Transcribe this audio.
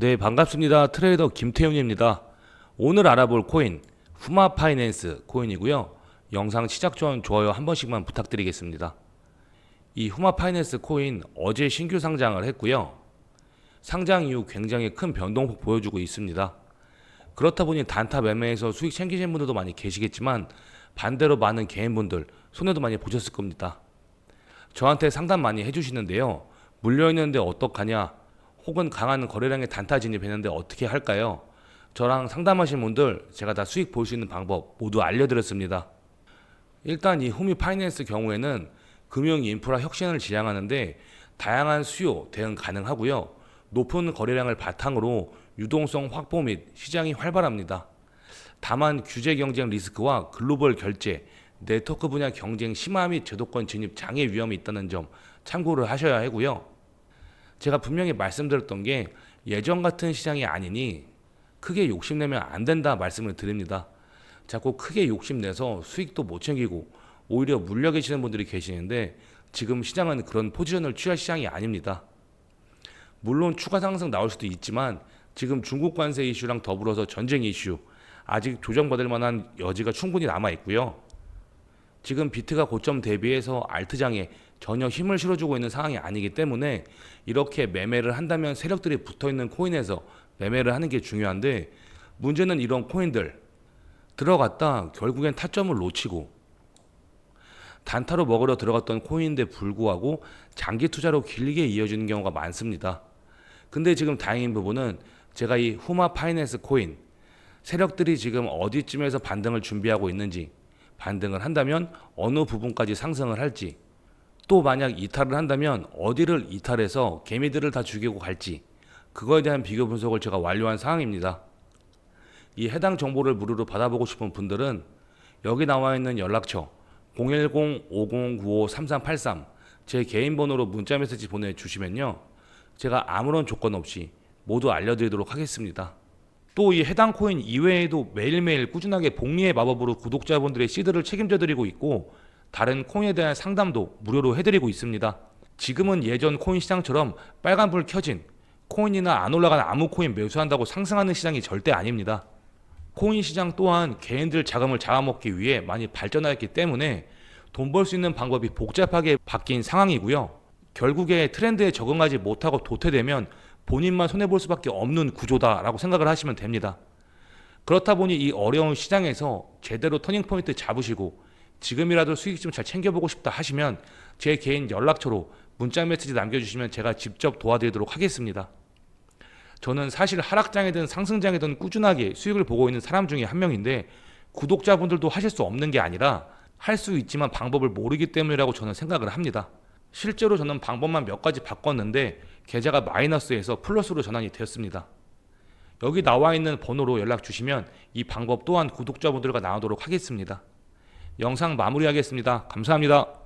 네, 반갑습니다. 트레이더 김태훈입니다. 오늘 알아볼 코인 후마 파이낸스 코인이고요. 영상 시작 전 좋아요 한 번씩만 부탁드리겠습니다. 이 후마 파이낸스 코인 어제 신규 상장을 했고요. 상장 이후 굉장히 큰 변동폭 보여주고 있습니다. 그렇다 보니 단타 매매에서 수익 챙기신 분들도 많이 계시겠지만 반대로 많은 개인분들 손해도 많이 보셨을 겁니다. 저한테 상담 많이 해주시는데요. 물려있는데 어떡하냐? 혹은 강한 거래량의 단타 진입했는데 어떻게 할까요? 저랑 상담하신 분들 제가 다 수익 볼 수 있는 방법 모두 알려드렸습니다. 일단 이 후미 파이낸스 경우에는 금융 인프라 혁신을 지향하는데 다양한 수요 대응 가능하고요. 높은 거래량을 바탕으로 유동성 확보 및 시장이 활발합니다. 다만 규제 경쟁 리스크와 글로벌 결제, 네트워크 분야 경쟁 심화 및 제도권 진입 장애 위험이 있다는 점 참고를 하셔야 하고요. 제가 분명히 말씀드렸던 게 예전 같은 시장이 아니니 크게 욕심내면 안 된다 말씀을 드립니다. 자꾸 크게 욕심내서 수익도 못 챙기고 오히려 물려 계시는 분들이 계시는데 지금 시장은 그런 포지션을 취할 시장이 아닙니다. 물론 추가 상승 나올 수도 있지만 지금 중국 관세 이슈랑 더불어서 전쟁 이슈 아직 조정받을 만한 여지가 충분히 남아 있고요. 지금 비트가 고점 대비해서 알트장에 전혀 힘을 실어주고 있는 상황이 아니기 때문에 이렇게 매매를 한다면 세력들이 붙어 있는 코인에서 매매를 하는 게 중요한데 문제는 이런 코인들 들어갔다 결국엔 타점을 놓치고 단타로 먹으러 들어갔던 코인인데 불구하고 장기 투자로 길게 이어지는 경우가 많습니다. 근데 지금 다행인 부분은 제가 이 후마 파이낸스 코인 세력들이 지금 어디쯤에서 반등을 준비하고 있는지 반등을 한다면 어느 부분까지 상승을 할지 또 만약 이탈을 한다면 어디를 이탈해서 개미들을 다 죽이고 갈지 그거에 대한 비교 분석을 제가 완료한 상황입니다. 이 해당 정보를 무료로 받아보고 싶은 분들은 여기 나와 있는 연락처 010-5095-3383 제 개인 번호로 문자 메시지 보내주시면요. 제가 아무런 조건 없이 모두 알려드리도록 하겠습니다. 또 이 해당 코인 이외에도 매일매일 꾸준하게 복리의 마법으로 구독자분들의 시드를 책임져 드리고 있고 다른 코인에 대한 상담도 무료로 해드리고 있습니다. 지금은 예전 코인 시장처럼 빨간불 켜진 코인이나 안 올라가는 아무 코인 매수한다고 상승하는 시장이 절대 아닙니다. 코인 시장 또한 개인들 자금을 잡아먹기 위해 많이 발전하였기 때문에 돈 벌 수 있는 방법이 복잡하게 바뀐 상황이고요. 결국에 트렌드에 적응하지 못하고 도태되면 본인만 손해볼 수밖에 없는 구조다라고 생각을 하시면 됩니다. 그렇다 보니 이 어려운 시장에서 제대로 터닝포인트 잡으시고 지금이라도 수익 좀 잘 챙겨보고 싶다 하시면 제 개인 연락처로 문자 메시지 남겨주시면 제가 직접 도와드리도록 하겠습니다. 저는 사실 하락장이든 상승장이든 꾸준하게 수익을 보고 있는 사람 중에 한 명인데 구독자분들도 하실 수 없는 게 아니라 할 수 있지만 방법을 모르기 때문이라고 저는 생각을 합니다. 실제로 저는 방법만 몇 가지 바꿨는데 계좌가 마이너스에서 플러스로 전환이 되었습니다. 여기 나와 있는 번호로 연락 주시면 이 방법 또한 구독자분들과 나누도록 하겠습니다. 영상 마무리하겠습니다. 감사합니다.